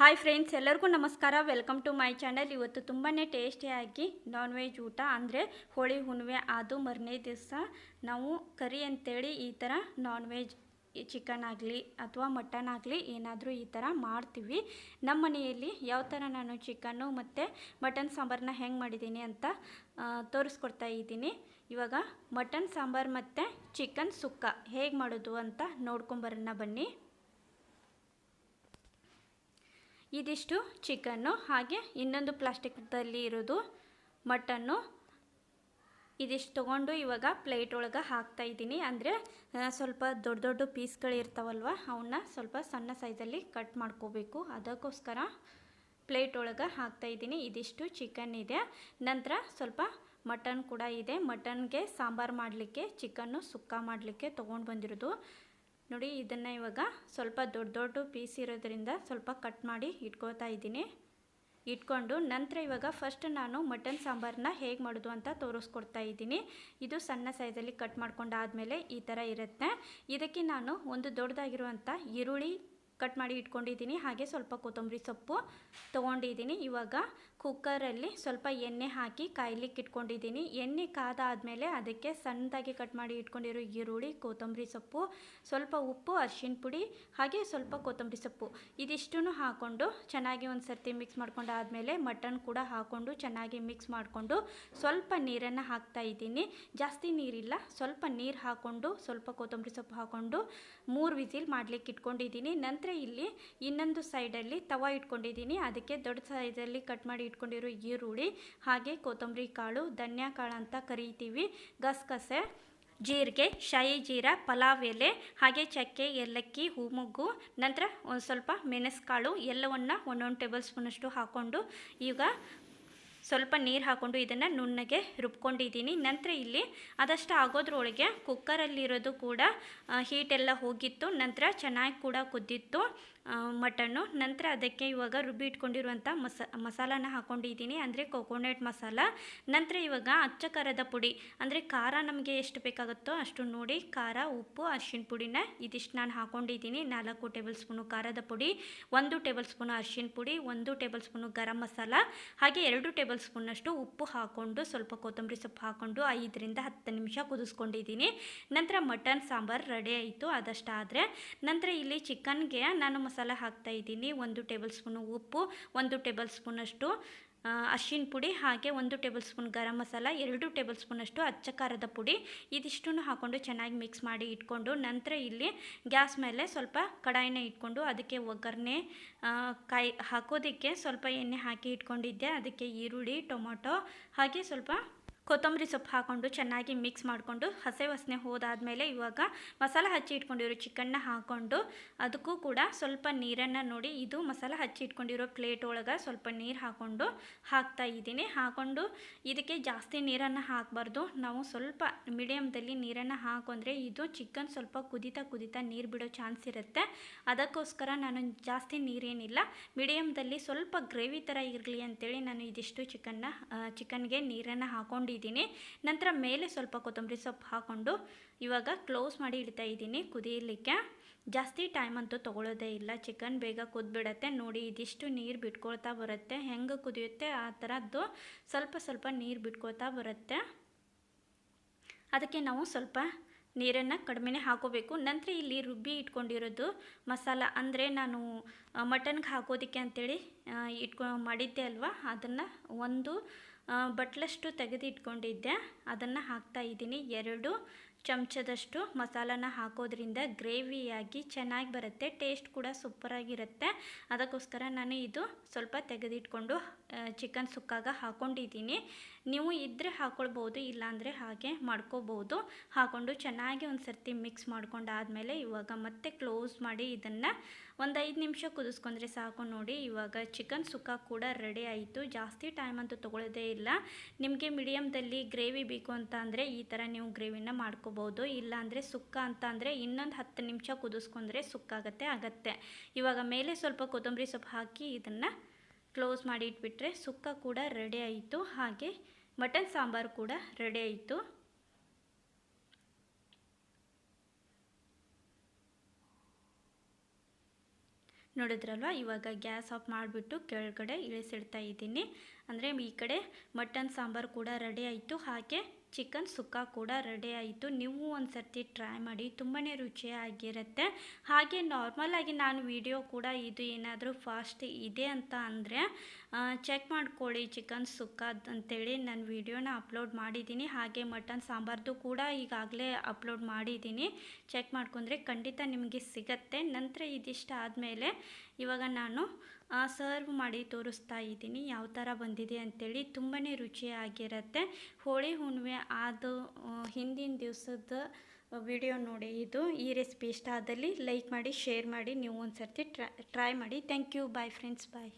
Hi friends, ಎಲ್ಲರಿಗೂ ನಮಸ್ಕಾರ. Welcome to my channel ಇವತ್ತು ತುಂಬಾ ಟೇಸ್ಟಿಯಾಗಿ ನಾನ್ ವೆಜ್ ಊಟ, ಅಂದರೆ ಹೋಳಿ, ಹುಣ್ಣಿಮೆ, ಅದು ಮರನೇ ದಿವಸ ನಾವು ಕರಿ ಅಂತೇಳಿ ಈ ಥರ ನಾನ್ ವೆಜ್ ಚಿಕನ್ ಆಗಲಿ ಅಥವಾ ಮಟನ್ ಆಗಲಿ ಏನಾದರೂ ಈ ಥರ ಮಾಡ್ತೀವಿ. ನಮ್ಮ ಮನೆಯಲ್ಲಿ ಯಾವ ಥರ ನಾನು ಚಿಕನ್ನು ಮತ್ತು ಮಟನ್ ಸಾಂಬಾರನ್ನ ಹೆಂಗೆ ಮಾಡಿದ್ದೀನಿ ಅಂತ ತೋರಿಸ್ಕೊಡ್ತಾ ಇದ್ದೀನಿ. ಇವಾಗ ಮಟನ್ ಸಾಂಬಾರು ಮತ್ತು ಚಿಕನ್ ಸುಕ್ಕ ಹೇಗೆ ಮಾಡೋದು ಅಂತ ನೋಡ್ಕೊಂಬರೋಣ ಬನ್ನಿ. ಇದಿಷ್ಟು ಚಿಕನ್ನು, ಹಾಗೆ ಇನ್ನೊಂದು ಪ್ಲಾಸ್ಟಿಕ್ದಲ್ಲಿ ಇರೋದು ಮಟನ್ನು ಇದಿಷ್ಟು ತೊಗೊಂಡು ಇವಾಗ ಪ್ಲೇಟ್ ಒಳಗೆ ಹಾಕ್ತಾ ಇದ್ದೀನಿ. ಅಂದರೆ ಸ್ವಲ್ಪ ದೊಡ್ಡ ದೊಡ್ಡ ಪೀಸ್ಗಳಿರ್ತಾವಲ್ವ ಅವನ್ನ ಸ್ವಲ್ಪ ಸಣ್ಣ ಸೈಜಲ್ಲಿ ಕಟ್ ಮಾಡ್ಕೋಬೇಕು. ಅದಕ್ಕೋಸ್ಕರ ಪ್ಲೇಟ್ ಒಳಗೆ ಹಾಕ್ತಾ ಇದ್ದೀನಿ. ಇದಿಷ್ಟು ಚಿಕನ್ ಇದೆ. ನಂತರ ಸ್ವಲ್ಪ ಮಟನ್ ಕೂಡ ಇದೆ. ಮಟನ್ಗೆ ಸಾಂಬಾರು ಮಾಡಲಿಕ್ಕೆ ಚಿಕನ್ನು ಸುಕ್ಕ ಮಾಡಲಿಕ್ಕೆ ತೊಗೊಂಡು ಬಂದಿರೋದು. ನೋಡಿ, ಇದನ್ನು ಇವಾಗ ಸ್ವಲ್ಪ ದೊಡ್ಡ ದೊಡ್ಡ ಪೀಸ್ ಇರೋದ್ರಿಂದ ಸ್ವಲ್ಪ ಕಟ್ ಮಾಡಿ ಇಟ್ಕೊಳ್ತಾ ಇದ್ದೀನಿ. ಇಟ್ಕೊಂಡು ನಂತರ ಇವಾಗ ಫಸ್ಟ್ ನಾನು ಮಟನ್ ಸಾಂಬಾರನ್ನ ಹೇಗೆ ಮಾಡೋದು ಅಂತ ತೋರಿಸ್ಕೊಡ್ತಾ ಇದ್ದೀನಿ. ಇದು ಸಣ್ಣ ಸೈಜಲ್ಲಿ ಕಟ್ ಮಾಡ್ಕೊಂಡಾದಮೇಲೆ ಈ ಥರ ಇರುತ್ತೆ. ಇದಕ್ಕೆ ನಾನು ಒಂದು ದೊಡ್ಡದಾಗಿರುವಂಥ ಈರುಳ್ಳಿ ಕಟ್ ಮಾಡಿ ಇಟ್ಕೊಂಡಿದ್ದೀನಿ. ಹಾಗೆ ಸ್ವಲ್ಪ ಕೊತ್ತಂಬರಿ ಸೊಪ್ಪು ತೊಗೊಂಡಿದ್ದೀನಿ. ಇವಾಗ ಕುಕ್ಕರಲ್ಲಿ ಸ್ವಲ್ಪ ಎಣ್ಣೆ ಹಾಕಿ ಕಾಯ್ಲಿಕ್ಕೆ ಇಟ್ಕೊಂಡಿದ್ದೀನಿ. ಎಣ್ಣೆ ಕಾದಾದಮೇಲೆ ಅದಕ್ಕೆ ಸಣ್ಣದಾಗಿ ಕಟ್ ಮಾಡಿ ಇಟ್ಕೊಂಡಿರೋ ಈರುಳ್ಳಿ, ಕೊತ್ತಂಬರಿ ಸೊಪ್ಪು, ಸ್ವಲ್ಪ ಉಪ್ಪು, ಅರಿಶಿನ ಪುಡಿ, ಹಾಗೆ ಸ್ವಲ್ಪ ಕೊತ್ತಂಬರಿ ಸೊಪ್ಪು. ಇದಿಷ್ಟನ್ನು ಹಾಕ್ಕೊಂಡು ಚೆನ್ನಾಗಿ ಒಂದು ಸರ್ತಿ ಮಿಕ್ಸ್ ಮಾಡ್ಕೊಂಡು ಆದಮೇಲೆ ಮಟನ್ ಕೂಡ ಹಾಕ್ಕೊಂಡು ಚೆನ್ನಾಗಿ ಮಿಕ್ಸ್ ಮಾಡಿಕೊಂಡು ಸ್ವಲ್ಪ ನೀರನ್ನು ಹಾಕ್ತಾ ಇದ್ದೀನಿ. ಜಾಸ್ತಿ ನೀರಿಲ್ಲ, ಸ್ವಲ್ಪ ನೀರು ಹಾಕ್ಕೊಂಡು ಸ್ವಲ್ಪ ಕೊತ್ತಂಬರಿ ಸೊಪ್ಪು ಹಾಕ್ಕೊಂಡು ಮೂರು ವಿಸಿಲ್ ಮಾಡಲಿಕ್ಕೆ ಇಟ್ಕೊಂಡಿದ್ದೀನಿ. ನಂತರ ಇಲ್ಲಿ ಇನ್ನೊಂದು ಸೈಡಲ್ಲಿ ತವ ಇಟ್ಕೊಂಡಿದ್ದೀನಿ. ಅದಕ್ಕೆ ದೊಡ್ಡ ಸೈಜಲ್ಲಿ ಕಟ್ ಮಾಡಿ ಇಟ್ಕೊಂಡಿರೋ ಈರುಳ್ಳಿ, ಹಾಗೆ ಕೊತ್ತಂಬರಿ ಕಾಳು, ಧನ್ಯಾ ಕಾಳು ಅಂತ ಕರಿತೀವಿ. ಗಸಗಸೆ, ಜೀರಿಗೆ, ಶಾಯಿ ಜೀರ, ಪಲಾವ್ ಎಲೆ, ಹಾಗೆ ಚಕ್ಕೆ, ಏಲಕ್ಕಿ, ಹೂಮೊಗ್ಗು, ನಂತರ ಒಂದು ಸ್ವಲ್ಪ ಮೆಣಸ್ಕಾಳು, ಎಲ್ಲವನ್ನು ಒಂದೊಂದು ಟೇಬಲ್ ಸ್ಪೂನಷ್ಟು ಹಾಕ್ಕೊಂಡು ಈಗ ಸ್ವಲ್ಪ ನೀರು ಹಾಕ್ಕೊಂಡು ಇದನ್ನು ನುಣ್ಣಗೆ ರುಬ್ಕೊಂಡಿದ್ದೀನಿ. ನಂತರ ಇಲ್ಲಿ ಅದಷ್ಟು ಆಗೋದ್ರೊಳಗೆ ಕುಕ್ಕರಲ್ಲಿರೋದು ಕೂಡ ಹೀಟೆಲ್ಲ ಹೋಗಿತ್ತು. ನಂತರ ಚೆನ್ನಾಗಿ ಕೂಡ ಕುದ್ದಿತ್ತು ಮಟನ್ನು. ನಂತರ ಅದಕ್ಕೆ ಇವಾಗ ರುಬ್ಬಿ ಇಟ್ಕೊಂಡಿರುವಂಥ ಮಸ, ಮಸಾಲಾನ ಹಾಕ್ಕೊಂಡಿದ್ದೀನಿ ಅಂದರೆ ಕೊಕೊನೆಟ್ ಮಸಾಲ. ನಂತರ ಇವಾಗ ಅಚ್ಚ ಖಾರದ ಪುಡಿ. ಅಂದರೆ ಖಾರ ನಮಗೆ ಎಷ್ಟು ಬೇಕಾಗುತ್ತೋ ಅಷ್ಟು ನೋಡಿ. ಖಾರ, ಉಪ್ಪು ಅರ್ಶಿನ ಪುಡಿನ ಇದಿಷ್ಟು ನಾನು ಹಾಕ್ಕೊಂಡಿದ್ದೀನಿ ನಾಲ್ಕು ಟೇಬಲ್ ಸ್ಪೂನು ಖಾರದ ಪುಡಿ, ಒಂದು ಟೇಬಲ್ ಸ್ಪೂನು ಅರ್ಶಿನ ಪುಡಿ, ಒಂದು ಟೇಬಲ್ ಸ್ಪೂನು ಗರಂ ಮಸಾಲ. ಹಾಗೆ ಎರಡು ಟೇಬಲ್ ಸ್ಪೂನಷ್ಟು ಉಪ್ಪು ಹಾಕ್ಕೊಂಡು ಸ್ವಲ್ಪ ಕೊತ್ತಂಬರಿ ಸೊಪ್ಪು ಹಾಕ್ಕೊಂಡು ಐದರಿಂದ ಹತ್ತು ನಿಮಿಷ ಕುದಿಸ್ಕೊಂಡಿದ್ದೀನಿ. ನಂತರ ಮಟನ್, ಸಾಂಬಾರು ರೆಡಿ ಆಯಿತು. ಅದಷ್ಟಾದರೆ ನಂತರ ಇಲ್ಲಿ ಚಿಕನ್ಗೆ ನಾನು ಮಸಾಲ ಹಾಕ್ತಾ ಇದ್ದೀನಿ. ಒಂದು ಟೇಬಲ್ ಸ್ಪೂನು ಉಪ್ಪು, ಒಂದು ಟೇಬಲ್ ಸ್ಪೂನಷ್ಟು ಅರಿಶಿನ ಪುಡಿ ಹಾಗೆ ಒಂದು ಟೇಬಲ್ ಸ್ಪೂನ್ ಗರಂ ಮಸಾಲ, ಎರಡು ಟೇಬಲ್ ಸ್ಪೂನಷ್ಟು ಅಚ್ಚ ಖಾರದ ಪುಡಿ. ಇದಿಷ್ಟನ್ನು ಹಾಕ್ಕೊಂಡು ಚೆನ್ನಾಗಿ ಮಿಕ್ಸ್ ಮಾಡಿ ಇಟ್ಕೊಂಡು ನಂತರ ಇಲ್ಲಿ ಗ್ಯಾಸ್ ಮೇಲೆ ಸ್ವಲ್ಪ ಕಡಾಯಿನ ಇಟ್ಕೊಂಡು ಅದಕ್ಕೆ ಒಗ್ಗರಣೆ ಕಾಯಿ ಹಾಕೋದಕ್ಕೆ ಸ್ವಲ್ಪ ಎಣ್ಣೆ ಹಾಕಿ ಇಟ್ಕೊಂಡಿದ್ದೆ. ಅದಕ್ಕೆ ಈರುಳ್ಳಿ, ಟೊಮೊಟೊ ಹಾಗೆ ಸ್ವಲ್ಪ ಕೊತ್ತಂಬರಿ ಸೊಪ್ಪು ಹಾಕ್ಕೊಂಡು ಚೆನ್ನಾಗಿ ಮಿಕ್ಸ್ ಮಾಡಿಕೊಂಡು ಹಸೆ ವಾಸನೆ ಹೋದಾದಮೇಲೆ ಇವಾಗ ಮಸಾಲ ಹಚ್ಚಿ ಇಟ್ಕೊಂಡಿರೋ ಚಿಕನ್ನ ಹಾಕ್ಕೊಂಡು ಅದಕ್ಕೂ ಕೂಡ ಸ್ವಲ್ಪ ನೀರನ್ನು ನೋಡಿ, ಇದು ಮಸಾಲ ಹಚ್ಚಿ ಇಟ್ಕೊಂಡಿರೋ ಪ್ಲೇಟ್ ಒಳಗೆ ಸ್ವಲ್ಪ ನೀರು ಹಾಕ್ಕೊಂಡು ಹಾಕ್ತಾ ಇದ್ದೀನಿ. ಹಾಕ್ಕೊಂಡು ಇದಕ್ಕೆ ಜಾಸ್ತಿ ನೀರನ್ನು ಹಾಕಬಾರ್ದು. ನಾವು ಸ್ವಲ್ಪ ಮೀಡಿಯಮ್ದಲ್ಲಿ ನೀರನ್ನು ಹಾಕೊಂಡ್ರೆ ಇದು ಚಿಕನ್ ಸ್ವಲ್ಪ ಕುದಿತಾ ಕುದಿತಾ ನೀರು ಬಿಡೋ ಚಾನ್ಸ್ ಇರುತ್ತೆ. ಅದಕ್ಕೋಸ್ಕರ ನಾನು ಜಾಸ್ತಿ ನೀರೇನಿಲ್ಲ. ಮೀಡಿಯಮ್ದಲ್ಲಿ ಸ್ವಲ್ಪ ಗ್ರೇವಿ ಥರ ಇರಲಿ ಅಂತೇಳಿ ನಾನು ಇದಿಷ್ಟು ಚಿಕನ್ನ ಚಿಕನ್ಗೆ ನೀರನ್ನು ಹಾಕ್ಕೊಂಡಿದ್ದೀನಿ ನಂತರ ಮೇಲೆ ಸ್ವಲ್ಪ ಕೊತ್ತಂಬರಿ ಸೊಪ್ಪು ಹಾಕ್ಕೊಂಡು ಇವಾಗ ಕ್ಲೋಸ್ ಮಾಡಿ ಇಡ್ತಾ ಇದ್ದೀನಿ ಕುದಿಯಲಿಕ್ಕೆ. ಜಾಸ್ತಿ ಟೈಮ್ ಅಂತೂ ತೊಗೊಳ್ಳೋದೇ ಇಲ್ಲ. ಚಿಕನ್ ಬೇಗ ಕುದ್ಬಿಡತ್ತೆ. ನೋಡಿ, ಇದಿಷ್ಟು ನೀರು ಬಿಟ್ಕೊಳ್ತಾ ಬರುತ್ತೆ. ಹೆಂಗೆ ಕುದಿಯುತ್ತೆ ಆ ಥರದ್ದು ಸ್ವಲ್ಪ ಸ್ವಲ್ಪ ನೀರು ಬಿಟ್ಕೊಳ್ತಾ ಬರುತ್ತೆ. ಅದಕ್ಕೆ ನಾವು ಸ್ವಲ್ಪ ನೀರನ್ನು ಕಡಿಮೆನೇ ಹಾಕೋಬೇಕು. ನಂತರ ಇಲ್ಲಿ ರುಬ್ಬಿ ಇಟ್ಕೊಂಡಿರೋದು ಮಸಾಲ. ಅಂದರೆ ನಾನು ಮಟನ್ಗೆ ಹಾಕೋದಕ್ಕೆ ಅಂಥೇಳಿ ಇಟ್ಕೊ, ಮಾಡಿದ್ದೆ ಅಲ್ವಾ? ಅದನ್ನು ಒಂದು ಬಟ್ಲಷ್ಟು ತೆಗೆದಿಟ್ಕೊಂಡಿದ್ದೆ. ಅದನ್ನು ಹಾಕ್ತಾ ಇದ್ದೀನಿ. ಎರಡು ಚಮಚದಷ್ಟು ಮಸಾಲಾನ ಹಾಕೋದ್ರಿಂದ ಗ್ರೇವಿಯಾಗಿ ಚೆನ್ನಾಗಿ ಬರುತ್ತೆ, ಟೇಸ್ಟ್ ಕೂಡ ಸೂಪರಾಗಿರುತ್ತೆ. ಅದಕ್ಕೋಸ್ಕರ ನಾನು ಇದು ಸ್ವಲ್ಪ ತೆಗೆದಿಟ್ಕೊಂಡು ಚಿಕನ್ ಸುಕ್ಕಾಗ ಹಾಕ್ಕೊಂಡಿದ್ದೀನಿ ನೀವು ಇದ್ದರೆ ಹಾಕ್ಕೊಳ್ಬೋದು ಇಲ್ಲಾಂದರೆ ಹಾಗೆ ಮಾಡ್ಕೋಬೋದು. ಹಾಕ್ಕೊಂಡು ಚೆನ್ನಾಗಿ ಒಂದು ಸರ್ತಿ ಮಿಕ್ಸ್ ಮಾಡ್ಕೊಂಡಾದಮೇಲೆ ಇವಾಗ ಮತ್ತೆ ಕ್ಲೋಸ್ ಮಾಡಿ ಇದನ್ನು ಒಂದು ಐದು ನಿಮಿಷ ಕುದಿಸ್ಕೊಂಡ್ರೆ ಸಾಕು ನೋಡಿ. ಇವಾಗ ಚಿಕನ್ ಸುಕ್ಕ ಕೂಡ ರೆಡಿ ಆಯಿತು. ಜಾಸ್ತಿ ಟೈಮ್ ಅಂತೂ ತೊಗೊಳ್ಳೋದೇ ಇಲ್ಲ. ನಿಮಗೆ ಮೀಡಿಯಮ್ದಲ್ಲಿ ಗ್ರೇವಿ ಬೇಕು ಅಂತ ಈ ಥರ ನೀವು ಗ್ರೇವಿನ ಮಾಡ್ಕೋಬೋದು ಇಲ್ಲಾಂದರೆ ಸುಕ್ಕ ಅಂತ ಅಂದರೆ ಇನ್ನೊಂದು ಹತ್ತು ನಿಮಿಷ ಕುದಿಸ್ಕೊಂಡ್ರೆ ಸುಕ್ಕಾಗತ್ತೆ ಆಗತ್ತೆ ಇವಾಗ ಮೇಲೆ ಸ್ವಲ್ಪ ಕೊತ್ತಂಬರಿ ಸೊಪ್ಪು ಹಾಕಿ ಇದನ್ನು ಕ್ಲೋಸ್ ಮಾಡಿ ಇಟ್ಬಿಟ್ರೆ ಸುಕ್ಕ ಕೂಡ ರೆಡಿ ಆಯಿತು. ಹಾಗೆ ಮಟನ್ ಸಾಂಬಾರು ಕೂಡ ರೆಡಿ ಆಯಿತು. ನೋಡಿದ್ರಲ್ವ? ಇವಾಗ ಗ್ಯಾಸ್ ಆಫ್ ಮಾಡಿಬಿಟ್ಟು ಕೆಳಗಡೆ ಇಳಿಸಿಡ್ತಾ ಇದ್ದೀನಿ. ಅಂದರೆ ಈ ಕಡೆ ಮಟನ್ ಸಾಂಬಾರು ಕೂಡ ರೆಡಿ ಆಯಿತು. ಹಾಗೆ ಚಿಕನ್ ಸುಕ್ಕ ಕೂಡ ರೆಡಿ ಆಯಿತು. ನೀವು ಒಂದು ಸರ್ತಿ ಟ್ರೈ ಮಾಡಿ ತುಂಬಾ ರುಚಿಯಾಗಿರುತ್ತೆ. ಹಾಗೆ ನಾರ್ಮಲಾಗಿ ನಾನು ವಿಡಿಯೋ ಕೂಡ ಇದು ಏನಾದರೂ ಫಾಸ್ಟ್ ಇದೆ ಅಂತ ಅಂದರೆ ಚೆಕ್ ಮಾಡ್ಕೊಳ್ಳಿ ಚಿಕನ್ ಸುಕ್ಕ ಅಂತೇಳಿ ನಾನು ವಿಡಿಯೋನ ಅಪ್ಲೋಡ್ ಮಾಡಿದ್ದೀನಿ. ಹಾಗೆ ಮಟನ್ ಸಾಂಬಾರ್ದು ಕೂಡ ಈಗಾಗಲೇ ಅಪ್ಲೋಡ್ ಮಾಡಿದ್ದೀನಿ. ಚೆಕ್ ಮಾಡ್ಕೊಂಡ್ರೆ ಖಂಡಿತ ನಿಮಗೆ ಸಿಗತ್ತೆ. ನಂತರ ಇದಿಷ್ಟ ಆದಮೇಲೆ ಇವಾಗ ನಾನು ಸರ್ವ್ ಮಾಡಿ ತೋರಿಸ್ತಾ ಇದ್ದೀನಿ, ಯಾವ ಥರ ಬಂದಿದೆ ಅಂತೇಳಿ ತುಂಬಾ ರುಚಿಯಾಗಿರುತ್ತೆ. ಹೋಳಿ ಹುಣ್ಣಿಮೆ ಅದು ಹಿಂದಿನ ದಿವಸದ ವಿಡಿಯೋ ನೋಡಿ ಇದು. ಈ ರೆಸಿಪಿ ಇಷ್ಟ ಆದಲ್ಲಿ ಲೈಕ್ ಮಾಡಿ ಶೇರ್ ಮಾಡಿ, ನೀವು ಒಂದು ಸರ್ತಿ ಟ್ರೈ ಟ್ರೈ ಮಾಡಿ. Thank you bye friends bye